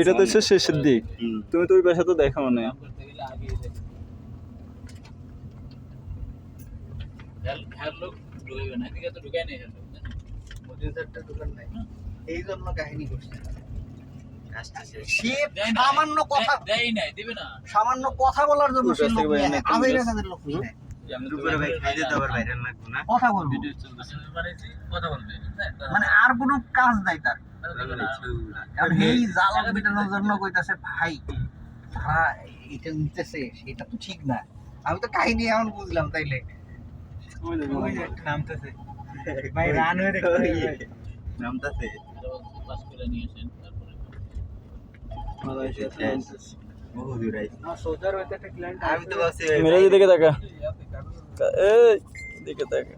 এটা তো শেষের দিক। তুমি তো ওই পাশে তো দেখো মানে। এই জন্য কাহিনী করছে। সামান্য কথা সামান্য কথা বলার জন্য সে লোক নিয়ে আহে। দুপুরে ভাই খাইতে তো আবার বাইরে লাগবো না। কথা বলব। মানে আর কোনো কাজ নাই তার। কারণ এই জাল মেটানোর জন্য কইতাছে ভাই তারা এটা নিতেছে সেটা তো ঠিক না। আমি তো কাহিনী এমন বুঝলাম তাইলে। বহু দূর আইছে। আমি তো ভাবছি মেরে দিকে তাকা এই দিকে তাকা